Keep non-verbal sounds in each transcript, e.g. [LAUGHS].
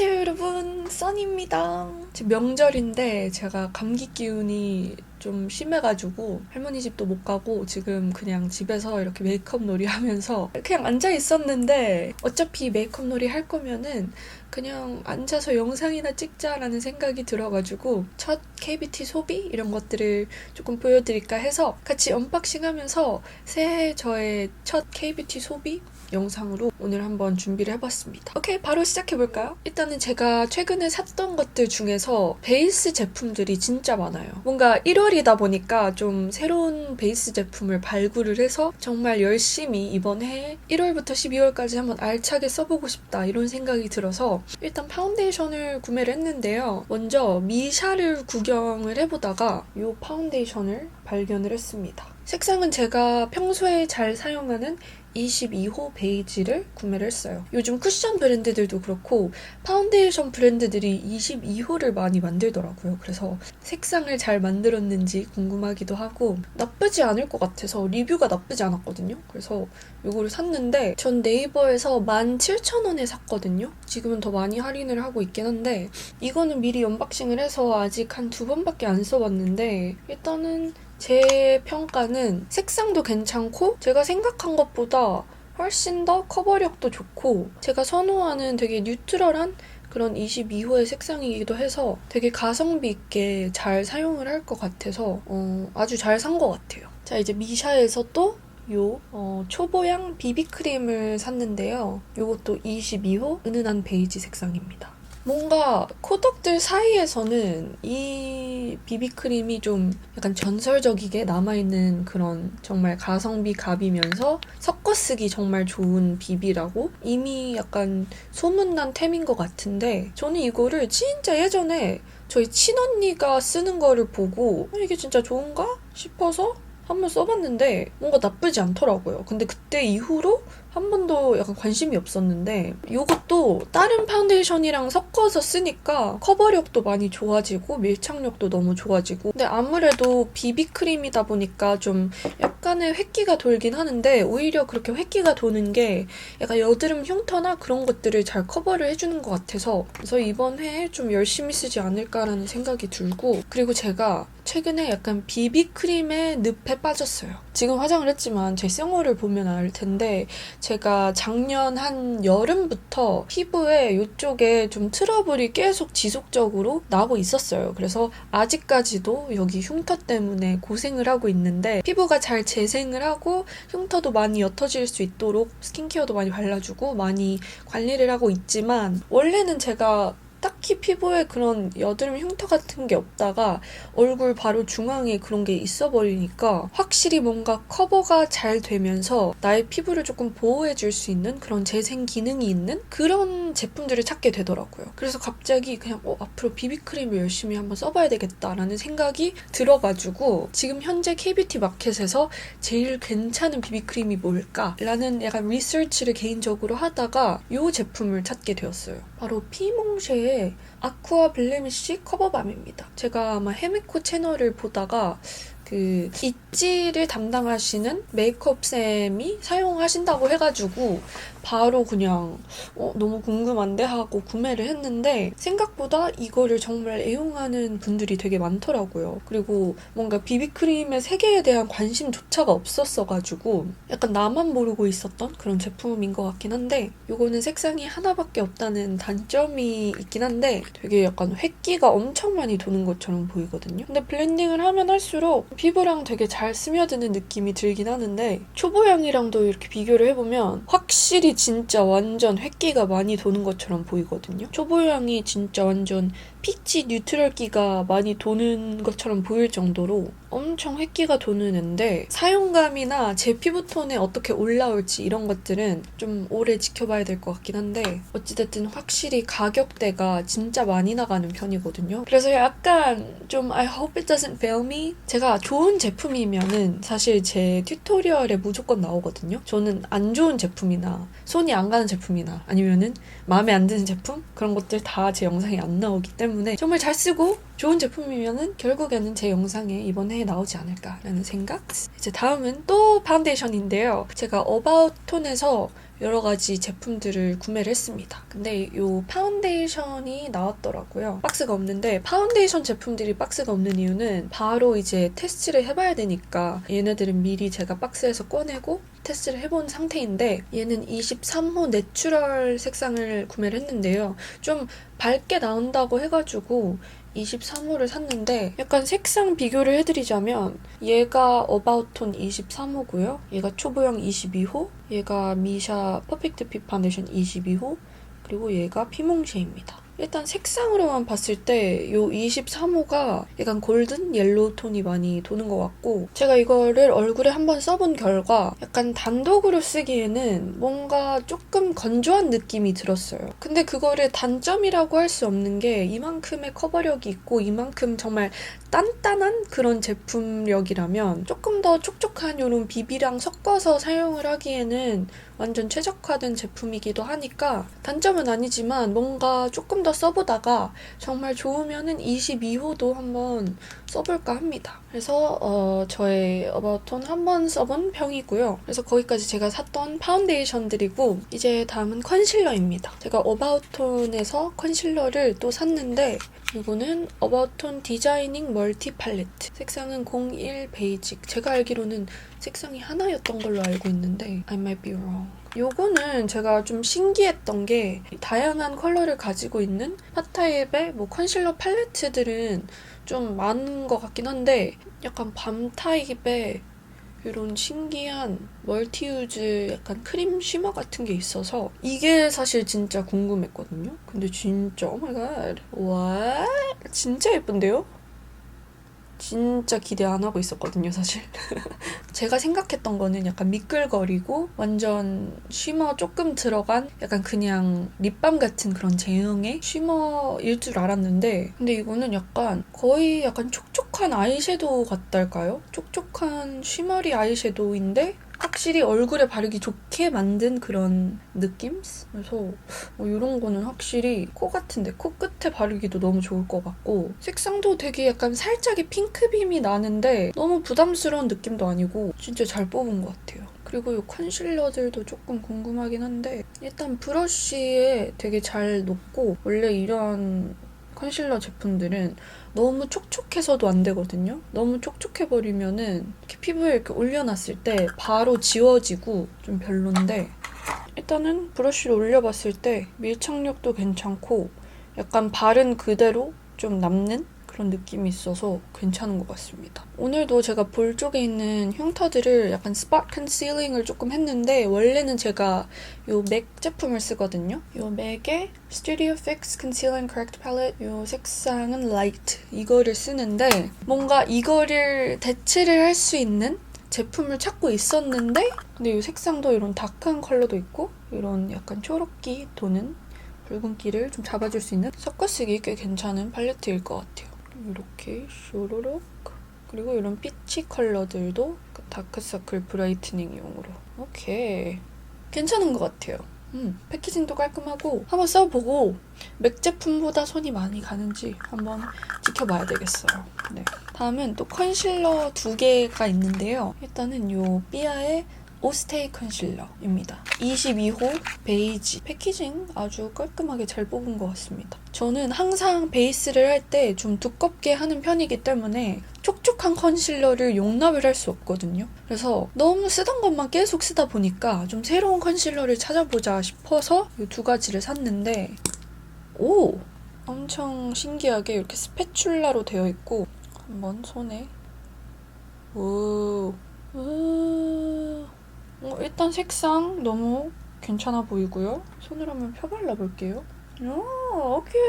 안녕하세요 여러분. 써니입니다. 지금 명절인데 제가 감기 기운이 좀 심해가지고 할머니 집도 못 가고 지금 그냥 집에서 이렇게 메이크업 놀이 하면서 그냥 앉아 있었는데 어차피 메이크업 놀이 할 거면은 그냥 앉아서 영상이나 찍자라는 생각이 들어가지고 첫 KBT 소비 이런 것들을 조금 보여드릴까 해서 같이 언박싱 하면서 새해 저의 첫 KBT 소비 영상으로 오늘 한번 준비를 해봤습니다. 오케이, 바로 시작해볼까요? 일단은 제가 최근에 샀던 것들 중에서 베이스 제품들이 진짜 많아요. 뭔가 1월이다 보니까 좀 새로운 베이스 제품을 발굴을 해서 정말 열심히 이번 해 1월부터 12월까지 한번 알차게 써보고 싶다 이런 생각이 들어서 일단 파운데이션을 구매를 했는데요. 먼저 미샤를 구경을 해보다가 이 파운데이션을 발견을 했습니다. 색상은 제가 평소에 잘 사용하는 22호 베이지를 구매를 했어요. 요즘 쿠션 브랜드들도 그렇고 파운데이션 브랜드들이 22호를 많이 만들더라고요. 그래서 색상을 잘 만들었는지 궁금하기도 하고 나쁘지 않을 것 같아서 리뷰가 나쁘지 않았거든요. 그래서 이거를 샀는데 전 네이버에서 17,000원에 샀거든요. 지금은 더 많이 할인을 하고 있긴 한데 이거는 미리 언박싱을 해서 아직 한 두 번밖에 안 써봤는데 일단은 제 평가는 색상도 괜찮고 제가 생각한 것보다 훨씬 더 커버력도 좋고 제가 선호하는 되게 뉴트럴한 그런 22호의 색상이기도 해서 되게 가성비 있게 잘 사용을 할 것 같아서 어, 아주 잘 산 것 같아요. 자 이제 미샤에서 또 요, 어, 초보양 비비크림을 샀는데요. 요것도 22호 은은한 베이지 색상입니다. 뭔가 코덕들 사이에서는 이 비비크림이 좀 약간 전설적이게 남아있는 그런 정말 가성비 갑이면서 섞어 쓰기 정말 좋은 비비라고 이미 약간 소문난 템인 것 같은데 저는 이거를 진짜 예전에 저희 친언니가 쓰는 거를 보고 어, 이게 진짜 좋은가 싶어서 한번 써봤는데 뭔가 나쁘지 않더라고요. 근데 그때 이후로 한 번도 약간 관심이 없었는데 이것도 다른 파운데이션이랑 섞어서 쓰니까 커버력도 많이 좋아지고 밀착력도 너무 좋아지고 근데 아무래도 비비크림이다 보니까 좀 약간의 획기가 돌긴 하는데 오히려 그렇게 획기가 도는 게 약간 여드름 흉터나 그런 것들을 잘 커버를 해주는 것 같아서 그래서 이번 해에 좀 열심히 쓰지 않을까라는 생각이 들고 그리고 제가 최근에 약간 비비크림의 늪에 빠졌어요. 지금 화장을 했지만 제 생얼을 보면 알 텐데 제가 작년 한 여름부터 피부에 이쪽에 좀 트러블이 계속 지속적으로 나고 있었어요. 그래서 아직까지도 여기 흉터 때문에 고생을 하고 있는데 피부가 잘 재생을 하고 흉터도 많이 옅어질 수 있도록 스킨케어도 많이 발라주고 많이 관리를 하고 있지만 원래는 제가 딱히 피부에 그런 여드름 흉터 같은 게 없다가 얼굴 바로 중앙에 그런 게 있어 버리니까 확실히 뭔가 커버가 잘 되면서 나의 피부를 조금 보호해 줄 수 있는 그런 재생 기능이 있는 그런 제품들을 찾게 되더라고요. 그래서 갑자기 그냥 어, 앞으로 비비크림을 열심히 한번 써봐야 되겠다라는 생각이 들어가지고 지금 현재 KBT 마켓에서 제일 괜찮은 비비크림이 뭘까라는 약간 리서치를 개인적으로 하다가 이 제품을 찾게 되었어요. 바로 피몽쉐의 아쿠아 블레미쉬 커버밤입니다. 제가 아마 헤메코 채널을 보다가 그 입지를 담당하시는 메이크업쌤이 사용하신다고 해가지고 바로 그냥 어, 너무 궁금한데 하고 구매를 했는데 생각보다 이거를 정말 애용하는 분들이 되게 많더라고요. 그리고 뭔가 비비크림의 세계에 대한 관심조차가 없었어가지고 약간 나만 모르고 있었던 그런 제품인 것 같긴 한데 이거는 색상이 하나밖에 없다는 단점이 있긴 한데 되게 약간 획기가 엄청 많이 도는 것처럼 보이거든요. 근데 블렌딩을 하면 할수록 피부랑 되게 잘 스며드는 느낌이 들긴 하는데 초보양이랑도 이렇게 비교를 해보면 확실히 진짜 완전 획기가 많이 도는 것처럼 보이거든요. 초보양이 진짜 완전 피치 뉴트럴기가 많이 도는 것처럼 보일 정도로 엄청 획기가 도는 앤데 사용감이나 제 피부톤에 어떻게 올라올지 이런 것들은 좀 오래 지켜봐야 될 것 같긴 한데 어찌됐든 확실히 가격대가 진짜 많이 나가는 편이거든요. 그래서 약간 좀 I hope it doesn't fail me 제가 좋은 제품이면은 사실 제 튜토리얼에 무조건 나오거든요. 저는 안 좋은 제품이나 손이 안 가는 제품이나 아니면은 마음에 안 드는 제품 그런 것들 다 제 영상에 안 나오기 때문에 정말 잘 쓰고 좋은 제품이면은 결국에는 제 영상에 이번 해에 나오지 않을까라는 생각. 이제 다음은 또 파운데이션인데요. 제가 어바웃 톤에서 여러 가지 제품들을 구매를 했습니다. 근데 이 파운데이션이 나왔더라고요. 박스가 없는데 파운데이션 제품들이 박스가 없는 이유는 바로 이제 테스트를 해봐야 되니까 얘네들은 미리 제가 박스에서 꺼내고 테스트를 해본 상태인데 얘는 23호 내추럴 색상을 구매를 했는데요. 좀 밝게 나온다고 해가지고 23호를 샀는데 약간 색상 비교를 해드리자면 얘가 어바웃톤 23호고요. 얘가 초보형 22호, 얘가 미샤 퍼펙트 핏 파운데이션 22호, 그리고 얘가 피몽쉐입니다. 일단 색상으로만 봤을 때이 23호가 약간 골든 옐로우 톤이 많이 도는 것 같고 제가 이거를 얼굴에 한번 써본 결과 약간 단독으로 쓰기에는 뭔가 조금 건조한 느낌이 들었어요. 근데 그거를 단점이라고 할 수 없는 게 이만큼의 커버력이 있고 이만큼 정말 단단한 그런 제품력이라면 조금 더 촉촉한 이런 비비랑 섞어서 사용을 하기에는 완전 최적화된 제품이기도 하니까 단점은 아니지만 뭔가 조금 더 써보다가 정말 좋으면은 22호도 한번 써볼까 합니다. 그래서 어, 저의 어바웃톤 한 번 써본 평이고요. 그래서 거기까지 제가 샀던 파운데이션들이고 이제 다음은 컨실러입니다. 제가 어바웃톤에서 컨실러를 또 샀는데 이거는 어바웃톤 디자이닝 멀티 팔레트 색상은 01 베이직 제가 알기로는 색상이 하나였던 걸로 알고 있는데 I might be wrong 요거는 제가 좀 신기했던 게 다양한 컬러를 가지고 있는 핫타입의 뭐 컨실러 팔레트들은 좀 많은 것 같긴 한데 약간 밤 타입의 이런 신기한 멀티유즈 약간 크림 쉬머 같은 게 있어서 이게 사실 진짜 궁금했거든요. 근데 진짜 오마이갓 와 진짜 예쁜데요? 진짜 기대 안 하고 있었거든요, 사실. [LAUGHS] 제가 생각했던 거는 약간 미끌거리고 완전 쉬머 조금 들어간 약간 그냥 립밤 같은 그런 제형의 쉬머일 줄 알았는데 근데 이거는 약간 거의 약간 촉촉한 아이섀도우 같달까요? 촉촉한 쉬머리 아이섀도우인데 확실히 얼굴에 바르기 좋게 만든 그런 느낌? 그래서 어, 이런 거는 확실히 코 같은데 코끝에 바르기도 너무 좋을 것 같고 색상도 되게 약간 살짝의 핑크빔이 나는데 너무 부담스러운 느낌도 아니고 진짜 잘 뽑은 것 같아요. 그리고 이 컨실러들도 조금 궁금하긴 한데 일단 브러쉬에 되게 잘 녹고 원래 이런 컨실러 제품들은 너무 촉촉해서도 안 되거든요. 너무 촉촉해 버리면은 이렇게 피부에 이렇게 올려놨을 때 바로 지워지고 좀 별론데 일단은 브러쉬를 올려봤을 때 밀착력도 괜찮고 약간 바른 그대로 좀 남는 그런 느낌이 있어서 괜찮은 것 같습니다. 오늘도 제가 볼 쪽에 있는 흉터들을 약간 스팟 컨실링을 조금 했는데 원래는 제가 이맥 제품을 쓰거든요. 이 맥의 Studio Fix Conceal and Correct Palette 이 색상은 Light 이거를 쓰는데 뭔가 이거를 대체를 할 수 있는 제품을 찾고 있었는데 근데 이 색상도 이런 다크한 컬러도 있고 이런 약간 초록기 도는 붉은기를 좀 잡아줄 수 있는 섞어쓰기 꽤 괜찮은 팔레트일 것 같아요. 이렇게 쇼로록. 그리고 이런 피치 컬러들도 그 다크서클 브라이트닝용으로. 오케이. 괜찮은 것 같아요. 음, 패키징도 깔끔하고 한번 써보고 맥 제품보다 손이 많이 가는지 한번 지켜봐야 되겠어요. 네. 다음은 또 컨실러 두 개가 있는데요. 일단은 요 삐아의 오스테이 컨실러입니다. 22호 베이지 패키징 아주 깔끔하게 잘 뽑은 것 같습니다. 저는 항상 베이스를 할 때 좀 두껍게 하는 편이기 때문에 촉촉한 컨실러를 용납을 할 수 없거든요. 그래서 너무 쓰던 것만 계속 쓰다 보니까 좀 새로운 컨실러를 찾아보자 싶어서 이 두 가지를 샀는데 오! 엄청 신기하게 이렇게 스패출라로 되어 있고 한번 손에 오, 오. 어, 일단 색상 너무 괜찮아 보이고요. 손으로 한번 펴발라 볼게요. 오, 오케이.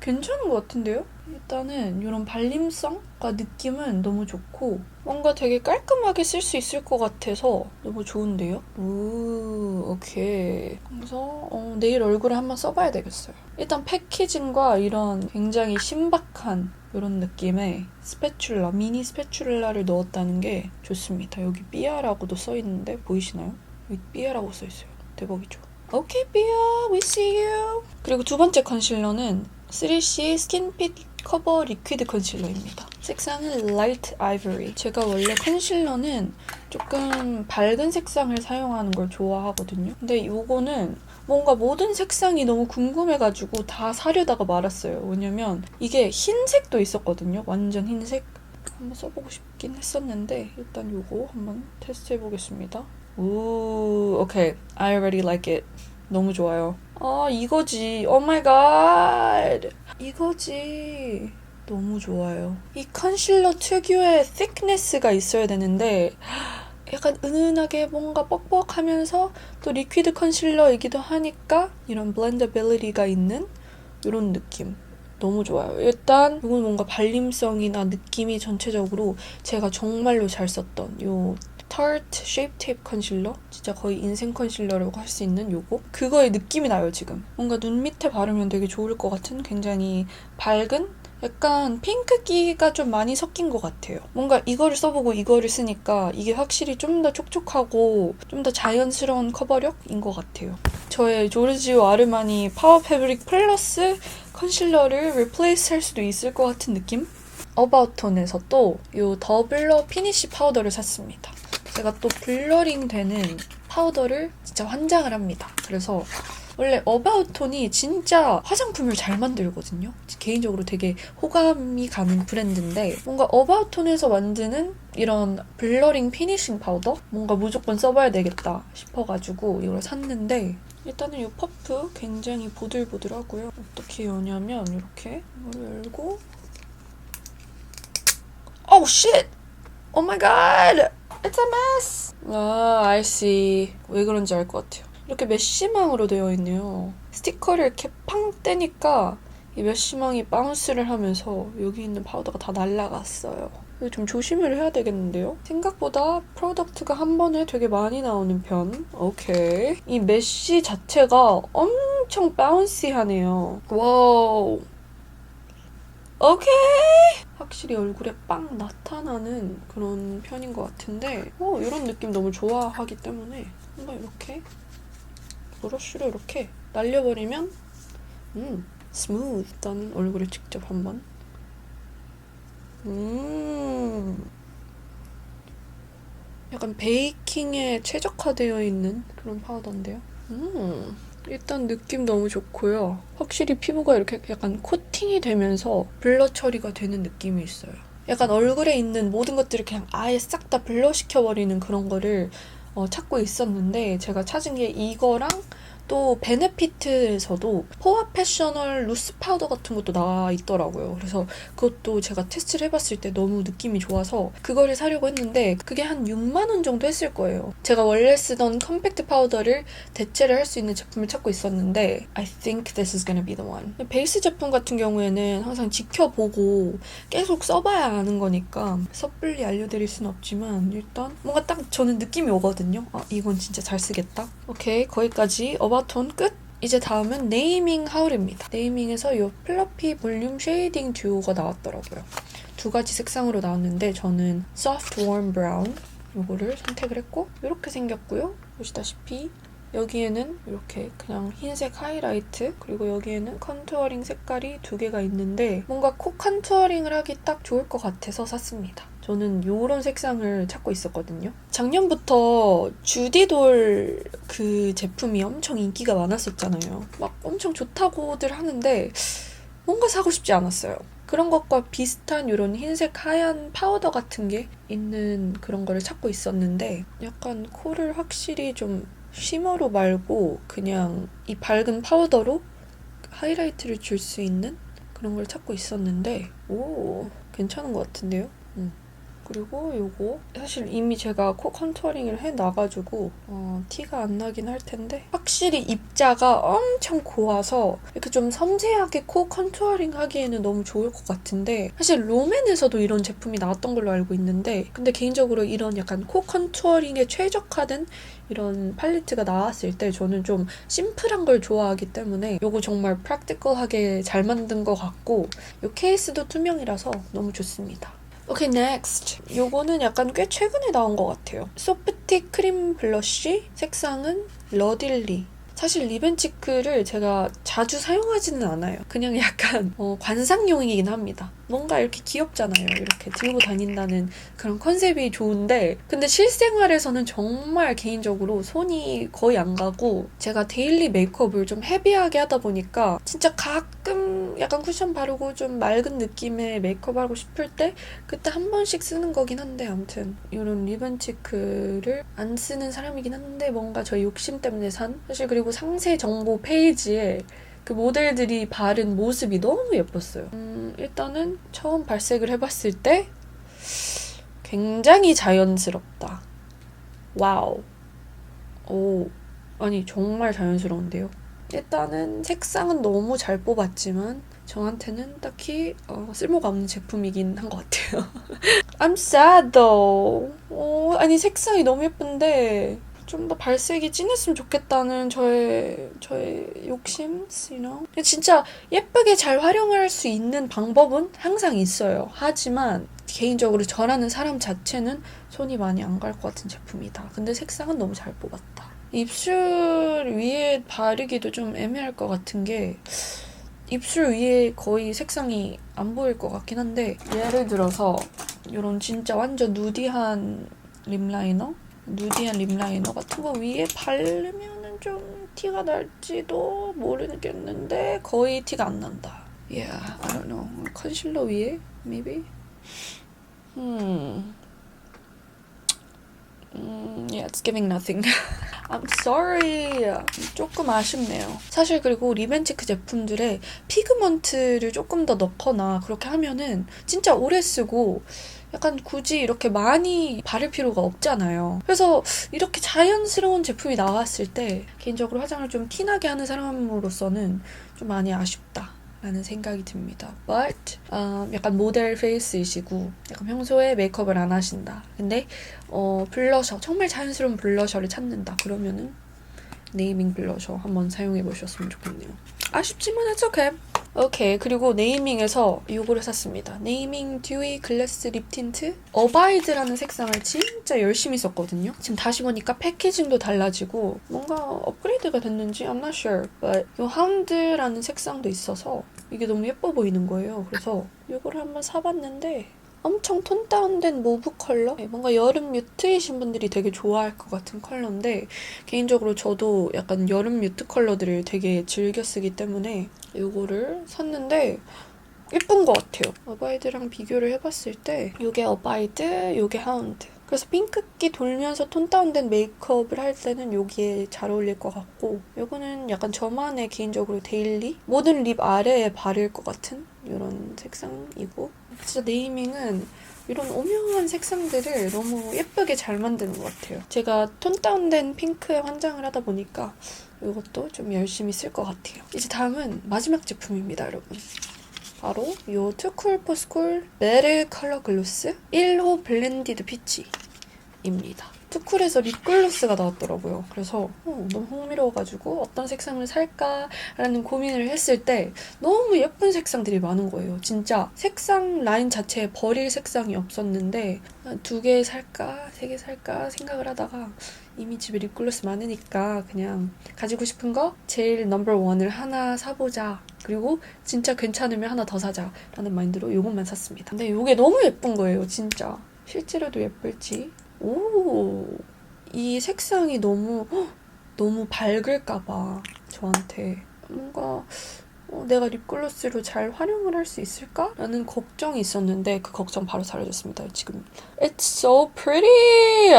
괜찮은 것 같은데요? 일단은 이런 발림성과 느낌은 너무 좋고 뭔가 되게 깔끔하게 쓸 수 있을 것 같아서 너무 좋은데요? 오, 오케이. 그래서 어, 내일 얼굴에 한번 써봐야 되겠어요. 일단 패키징과 이런 굉장히 신박한 이런 느낌의 스패출라, 미니 스패출라를 넣었다는 게 좋습니다. 여기 삐아라고도 써있는데 보이시나요? 여기 삐아라고 써있어요. 대박이죠. 오케이, 비야, we see you. 그리고 두 번째 컨실러는 3C 스킨핏 커버 리퀴드 컨실러입니다. 색상은 Light Ivory. 제가 원래 컨실러는 조금 밝은 색상을 사용하는 걸 좋아하거든요. 근데 요거는 뭔가 모든 색상이 너무 궁금해가지고 다 사려다가 말았어요. 왜냐면 이게 흰색도 있었거든요. 완전 흰색. 한번 써보고 싶긴 했었는데 일단 요거 한번 테스트 해보겠습니다. 오, 오케이. I already like it. 너무 좋아요. 아, 이거지. 오 마이 갓. 이거지. 너무 좋아요. 이 컨실러 특유의 thickness가 있어야 되는데 약간 은은하게 뭔가 뻑뻑하면서 또 리퀴드 컨실러이기도 하니까 이런 블렌더빌리티가 있는 이런 느낌. 너무 좋아요. 일단 이건 뭔가 발림성이나 느낌이 전체적으로 제가 정말로 잘 썼던 요 타르트 쉐입 테이프 컨실러 진짜 거의 인생 컨실러라고 할 수 있는 요거 그거의 느낌이 나요 지금 뭔가 눈 밑에 바르면 되게 좋을 것 같은 굉장히 밝은 약간 핑크기가 좀 많이 섞인 것 같아요. 뭔가 이거를 써보고 이거를 쓰니까 이게 확실히 좀 더 촉촉하고 좀 더 자연스러운 커버력인 것 같아요. 저의 조르지오 아르마니 파워 패브릭 플러스 컨실러를 리플레이스 할 수도 있을 것 같은 느낌? 어바웃톤에서 또 이 더블러 피니쉬 파우더를 샀습니다. 제가 또 블러링 되는 파우더를 진짜 환장을 합니다. 그래서 원래 어바웃톤이 진짜 화장품을 잘 만들거든요. 개인적으로 되게 호감이 가는 브랜드인데 뭔가 어바웃톤에서 만드는 이런 블러링 피니싱 파우더 뭔가 무조건 써봐야 되겠다 싶어가지고 이걸 샀는데 일단은 이 퍼프 굉장히 보들보들하고요. 어떻게 여냐면 이렇게 이걸 열고 Oh shit! Oh my god! It's a mess! 아, I see. 왜 그런지 알 것 같아요. 이렇게 메쉬망으로 되어 있네요. 스티커를 이렇게 팡 떼니까 이 메쉬망이 바운스를 하면서 여기 있는 파우더가 다 날라갔어요. 이거 좀 조심을 해야 되겠는데요? 생각보다 프로덕트가 한 번에 되게 많이 나오는 편. 오케이. 이 메쉬 자체가 엄청 바운시하네요. 와우. 오케이. 확실히 얼굴에 빵 나타나는 그런 편인 것 같은데, 어, 이런 느낌 너무 좋아하기 때문에 한번 이렇게 브러쉬로 이렇게 날려버리면, 음, 스무드. 일단 얼굴에 직접 한번. 음. 약간 베이킹에 최적화되어 있는 그런 파우더인데요. 음. 일단 느낌 너무 좋고요. 확실히 피부가 이렇게 약간 코팅이 되면서 블러 처리가 되는 느낌이 있어요. 약간 얼굴에 있는 모든 것들을 그냥 아예 싹 다 블러 시켜버리는 그런 거를 어, 찾고 있었는데 제가 찾은 게 이거랑 또 베네피트에서도 포화 패셔널 루스 파우더 같은 것도 나와 있더라고요. 그래서 그것도 제가 테스트를 해봤을 때 너무 느낌이 좋아서 그거를 사려고 했는데 그게 한 6만 원 정도 했을 거예요. 제가 원래 쓰던 컴팩트 파우더를 대체를 할 수 있는 제품을 찾고 있었는데 I think this is gonna be the one. 베이스 제품 같은 경우에는 항상 지켜보고 계속 써봐야 아는 거니까 섣불리 알려드릴 순 없지만 일단 뭔가 딱 저는 느낌이 오거든요. 아 이건 진짜 잘 쓰겠다. 오케이 거기까지 어바톤 끝. 이제 다음은 네이밍 하울입니다. 네이밍에서 이 플러피 볼륨 쉐이딩 듀오가 나왔더라고요. 두 가지 색상으로 나왔는데 저는 soft warm brown 요거를 선택을 했고 이렇게 생겼고요. 보시다시피 여기에는 이렇게 그냥 흰색 하이라이트 그리고 여기에는 컨투어링 색깔이 두 개가 있는데 뭔가 코 컨투어링을 하기 딱 좋을 것 같아서 샀습니다. 저는 이런 색상을 찾고 있었거든요. 작년부터 주디돌 그 제품이 엄청 인기가 많았었잖아요. 막 엄청 좋다고들 하는데 뭔가 사고 싶지 않았어요. 그런 것과 비슷한 이런 흰색 하얀 파우더 같은 게 있는 그런 거를 찾고 있었는데 약간 코를 확실히 좀 쉬머로 말고 그냥 이 밝은 파우더로 하이라이트를 줄 수 있는 그런 걸 찾고 있었는데 오 괜찮은 것 같은데요? 음. 그리고 요거 사실 이미 제가 코 컨투어링을 해놔가지고 어, 티가 안 나긴 할 텐데 확실히 입자가 엄청 고와서 이렇게 좀 섬세하게 코 컨투어링 하기에는 너무 좋을 것 같은데 사실 롬앤에서도 이런 제품이 나왔던 걸로 알고 있는데 근데 개인적으로 이런 약간 코 컨투어링에 최적화된 이런 팔레트가 나왔을 때 저는 좀 심플한 걸 좋아하기 때문에 이거 정말 프랙티컬하게 잘 만든 것 같고 이 케이스도 투명이라서 너무 좋습니다. 오케이, next. 요거는 약간 꽤 최근에 나온 것 같아요. 소프티 크림 블러쉬 색상은 러딜리. 사실 리벤치크를 제가 자주 사용하지는 않아요. 그냥 약간 어, 관상용이긴 합니다. 뭔가 이렇게 귀엽잖아요. 이렇게 들고 다닌다는 그런 컨셉이 좋은데 근데 실생활에서는 정말 개인적으로 손이 거의 안 가고 제가 데일리 메이크업을 좀 헤비하게 하다 보니까 진짜 가끔 약간 쿠션 바르고 좀 맑은 느낌의 메이크업 하고 싶을 때 그때 한 번씩 쓰는 거긴 한데 아무튼 이런 리본 치크를 안 쓰는 사람이긴 한데 뭔가 저 욕심 때문에 산 사실 그리고 상세 정보 페이지에 그 모델들이 바른 모습이 너무 예뻤어요. 음, 일단은 처음 발색을 해봤을 때 굉장히 자연스럽다. 와우. 오, 아니 정말 자연스러운데요. 일단은 색상은 너무 잘 뽑았지만 저한테는 딱히 어, 쓸모가 없는 제품이긴 한 것 같아요. [LAUGHS] I'm sad though. 어, 아니 색상이 너무 예쁜데 좀 더 발색이 진했으면 좋겠다는 저의 저의 욕심, you know. 진짜 예쁘게 잘 활용할 수 있는 방법은 항상 있어요. 하지만 개인적으로 저라는 사람 자체는 손이 많이 안 갈 것 같은 제품이다. 근데 색상은 너무 잘 뽑았다. 입술 위에 바르기도 좀 애매할 것 같은 게 입술 위에 거의 색상이 안 보일 것 같긴 한데 예를 들어서 이런 진짜 완전 누디한 립 라이너? 누디한 립 라이너 같은 거 위에 바르면은 좀 티가 날지도 모르겠는데 거의 티가 안 난다. Yeah, I don't know. 컨실러 위에? Maybe? Hmm. 음, yeah, it's giving nothing. [LAUGHS] I'm sorry. 조금 아쉽네요. 사실 그리고 리벤치크 제품들의 피그먼트를 조금 더 넣거나 그렇게 하면은 진짜 오래 쓰고 약간 굳이 이렇게 많이 바를 필요가 없잖아요. 그래서 이렇게 자연스러운 제품이 나왔을 때 개인적으로 화장을 좀 티나게 하는 사람으로서는 좀 많이 아쉽다. 라는 생각이 듭니다. But 어, 약간 모델 페이스이시고 약간 평소에 메이크업을 안 하신다. 근데 어, 블러셔 정말 자연스러운 블러셔를 찾는다. 그러면은 네이밍 블러셔 한번 사용해 보셨으면 좋겠네요. 아쉽지만 it's okay. 오케이 그리고 네이밍에서 이거를 샀습니다. 네이밍 듀이 글래스 립 틴트 어바이드라는 색상을 진짜 열심히 썼거든요. 지금 다시 보니까 패키징도 달라지고 뭔가 업그레이드가 됐는지 I'm not sure. But 이 하운드라는 색상도 있어서 이게 너무 예뻐 보이는 거예요. 그래서 이거를 한번 사봤는데 엄청 톤 다운된 모브 컬러? 네, 뭔가 여름 뮤트이신 분들이 되게 좋아할 것 같은 컬러인데 개인적으로 저도 약간 여름 뮤트 컬러들을 되게 즐겨 쓰기 때문에 이거를 샀는데 예쁜 것 같아요. 어바이드랑 비교를 해봤을 때 이게 어바이드, 이게 하운드. 그래서 핑크기 돌면서 톤 다운된 메이크업을 할 때는 여기에 잘 어울릴 것 같고 이거는 약간 저만의 개인적으로 데일리 모든 립 아래에 바를 것 같은 이런 색상이고 진짜 네이밍은 이런 오묘한 색상들을 너무 예쁘게 잘 만드는 것 같아요. 제가 톤 다운된 핑크에 환장을 하다 보니까 이것도 좀 열심히 쓸 것 같아요. 이제 다음은 마지막 제품입니다, 여러분. 바로 요 투쿨포스쿨 메르 컬러 글로스 1호 블렌디드 피치입니다. 투쿨에서 립글로스가 나왔더라고요. 그래서 어, 너무 흥미로워가지고 어떤 색상을 살까라는 고민을 했을 때 너무 예쁜 색상들이 많은 거예요. 진짜 색상 라인 자체에 버릴 색상이 없었는데 두 개 살까 세 개 살까 생각을 하다가 이미 집에 립글로스 많으니까 그냥 가지고 싶은 거 제일 넘버 원을 하나 사보자. 그리고 진짜 괜찮으면 하나 더 사자라는 마인드로 이것만 샀습니다. 근데 이게 너무 예쁜 거예요, 진짜. 실제로도 예쁠지. 오, 이 색상이 너무 헉, 너무 밝을까봐 저한테 뭔가 어, 내가 립글로스로 잘 활용을 할 수 있을까? 라는 걱정이 있었는데 그 걱정 바로 사라졌습니다. 지금 It's so pretty!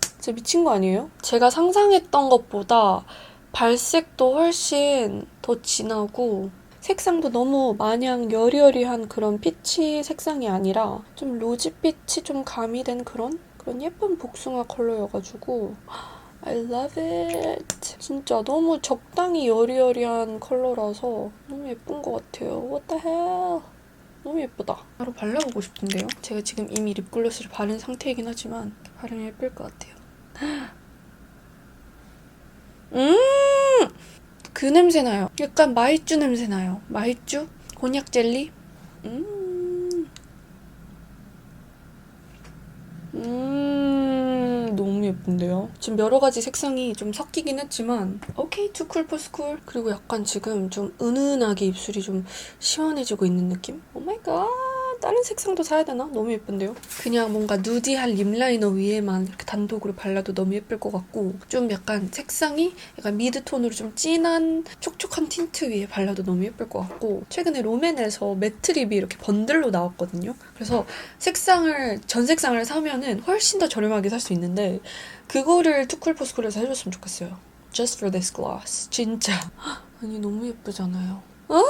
진짜 미친 거 아니에요? 제가 상상했던 것보다 발색도 훨씬 더 진하고 색상도 너무 마냥 여리여리한 그런 피치 색상이 아니라 좀 로즈빛이 좀 가미된 그런 그런 예쁜 복숭아 컬러여가지고 [GASPS] I love it. 진짜 너무 적당히 여리여리한 컬러라서 너무 예쁜 것 같아요. What the hell? 너무 예쁘다. 바로 발라보고 싶은데요. 제가 지금 이미 립글로스를 바른 상태이긴 하지만 바르면 예쁠 것 같아요. [GASPS] 음! 그 냄새 나요. 약간 마이쮸 냄새 나요. 마이쮸? 곤약 젤리? 음. 음, 너무 예쁜데요? 지금 여러 가지 색상이 좀 섞이긴 했지만 오케이 투 쿨 포스쿨 그리고 약간 지금 좀 은은하게 입술이 좀 시원해지고 있는 느낌? 오 마이 갓 다른 색상도 사야 되나? 너무 예쁜데요? 그냥 뭔가 누디한 립라이너 위에만 이렇게 단독으로 발라도 너무 예쁠 것 같고 좀 약간 색상이 약간 미드톤으로 좀 진한 촉촉한 틴트 위에 발라도 너무 예쁠 것 같고 최근에 롬앤에서 매트 립이 이렇게 번들로 나왔거든요. 그래서 색상을 전 색상을 사면은 훨씬 더 저렴하게 살 수 있는데 그거를 투쿨포스쿨에서 해줬으면 좋겠어요. Just for this gloss. 진짜. [GASPS] 아니 너무 예쁘잖아요. 아,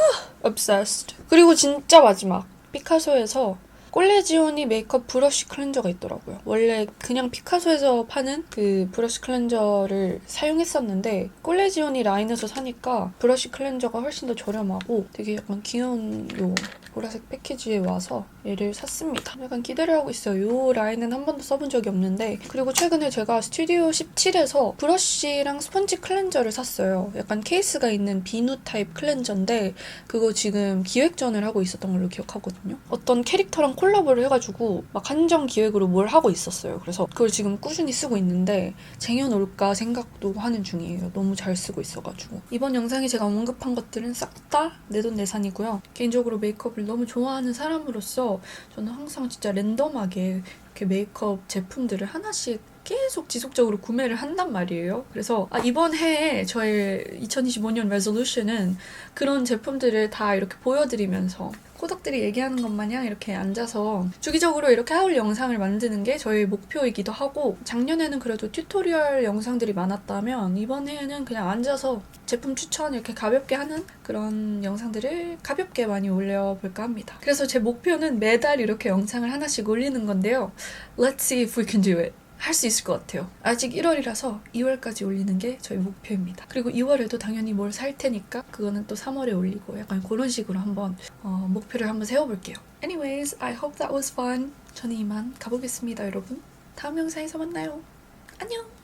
obsessed. 그리고 진짜 마지막 피카소에서 꼴레지오니 메이크업 브러쉬 클렌저가 있더라고요. 원래 그냥 피카소에서 파는 그 브러쉬 클렌저를 사용했었는데 꼴레지오니 라인에서 사니까 브러쉬 클렌저가 훨씬 더 저렴하고 되게 약간 귀여운 요 보라색 패키지에 와서 얘를 샀습니다. 약간 기대를 하고 있어요. 요 라인은 한 번도 써본 적이 없는데 그리고 최근에 제가 스튜디오 17에서 브러쉬랑 스펀지 클렌저를 샀어요. 약간 케이스가 있는 비누 타입 클렌저인데 그거 지금 기획전을 하고 있었던 걸로 기억하거든요. 어떤 캐릭터랑 콜라보를 해가지고 막 한정 기획으로 뭘 하고 있었어요. 그래서 그걸 지금 꾸준히 쓰고 있는데 쟁여놓을까 생각도 하는 중이에요. 너무 잘 쓰고 있어가지고. 이번 영상에 제가 언급한 것들은 싹 다 내돈내산이고요. 개인적으로 메이크업을 너무 좋아하는 사람으로서 저는 항상 진짜 랜덤하게 이렇게 메이크업 제품들을 하나씩 계속 지속적으로 구매를 한단 말이에요. 그래서 아, 이번 해에 저의 2025년 레졸루션은 그런 제품들을 다 이렇게 보여드리면서 코덕들이 얘기하는 것 마냥 이렇게 앉아서 주기적으로 이렇게 하울 영상을 만드는 게 저희 목표이기도 하고 작년에는 그래도 튜토리얼 영상들이 많았다면 이번 해에는 그냥 앉아서 제품 추천 이렇게 가볍게 하는 그런 영상들을 가볍게 많이 올려볼까 합니다. 그래서 제 목표는 매달 이렇게 영상을 하나씩 올리는 건데요. Let's see if we can do it. 할 수 있을 것 같아요. 아직 1월이라서 2월까지 올리는 게 저희 목표입니다. 그리고 2월에도 당연히 뭘 살 테니까 그거는 또 3월에 올리고 약간 그런 식으로 한번 어, 목표를 한번 세워볼게요. Anyways, I hope that was fun. 저는 이만 가보겠습니다, 여러분. 다음 영상에서 만나요. 안녕!